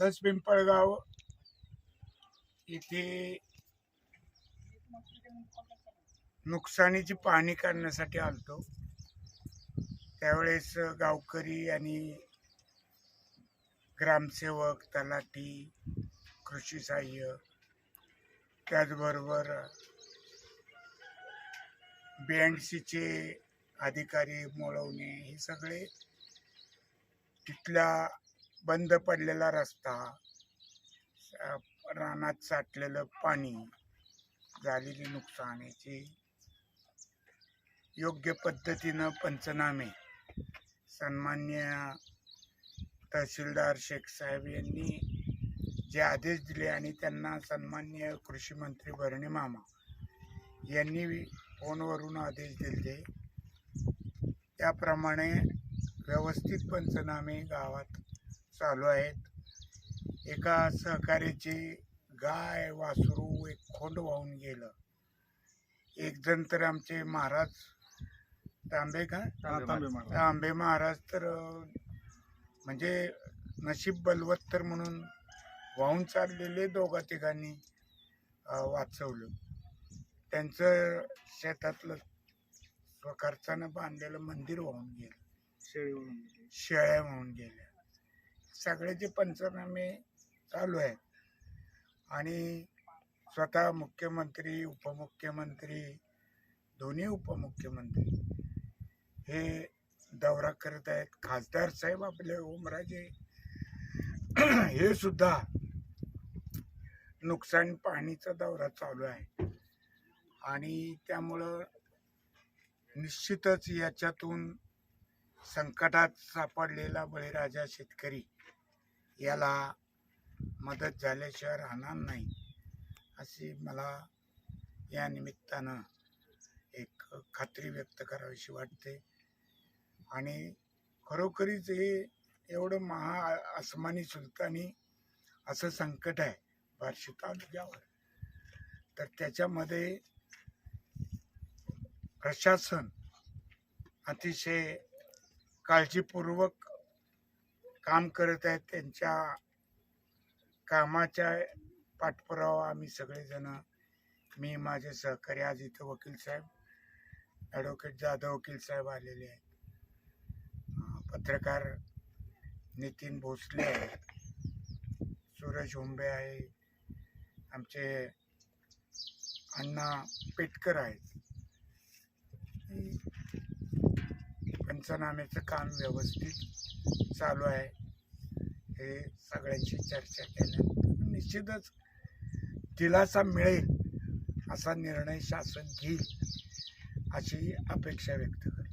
दस पिंपळगाव इथे नुकसानीची पाहणी करण्यासाठी आलतो. त्यावेळेस गावकरी आणि ग्रामसेवक तलाठी कृषी सहाय्य त्याचबरोबर बी अधिकारी मोळवणे हे सगळे तिथला बंद पडलेला रस्ता रानात साठलेलं पाणी झालेली नुकसानीची योग्य पद्धतीनं पंचनामे. सन्मान्य तहसीलदार शेख साहेब यांनी जे आदेश दिले आणि त्यांना सन्मान्य कृषी मंत्री भरणे मामा यांनी फोनवरून आदेश दिले. त्याप्रमाणे व्यवस्थित पंचनामे गावात चालू आहेत. एका सहकार्याची गाय वासरू एक खोंड वाहून गेलं. एक जण तर आमचे महाराज तांबे का? तांबे महाराज. तर म्हणजे नशीब बलवत्तर म्हणून वाहून चाललेले दोघा तिघांनी वाचवलं. त्यांचं शेतातलं स्वखर्चानं बांधलेलं मंदिर वाहून गेलं. शेळ्या वाहून गेल्या. सगळ्याचे पंचनामे चालू आहेत. आणि स्वतः मुख्यमंत्री उपमुख्यमंत्री दोन्ही उपमुख्यमंत्री हे दौरा करत आहेत. खासदार साहेब आपले ओमराजे हे सुद्धा नुकसान पाहणीचा दौरा चालू आहे. आणि त्यामुळं निश्चितच याच्यातून संकटात सापडलेला बळीराजा शेतकरी. याला मदत झाल्याशिवाय राहणार नाही अशी मला या निमित्तानं एक खात्री व्यक्त करावीशी वाटते. आणि खरोखरीच हे एवढं महा आसमानी सुलतानी असं संकट आहे बार्शी तालुक्यावर. तर त्याच्यामध्ये प्रशासन अतिशय काळजीपूर्वक काम करत आहेत. त्यांच्या कामाच्या पाठपुरावा आम्ही सगळेजण मी माझे सहकारी आज इथं वकील साहेब ॲडव्होकेट जाधव वकील साहेब आलेले आहेत. पत्रकार नितीन भोसले आहेत. सूरज हुंबे आहे. आमचे अण्णा पेटकर आहेत. पंचनाम्याचं काम व्यवस्थित चालू आहे. हे सगळ्यांशी चर्चा केल्यानंतर निश्चितच दिलासा मिळेल असा निर्णय शासन घेईल अशी अपेक्षा व्यक्त करतो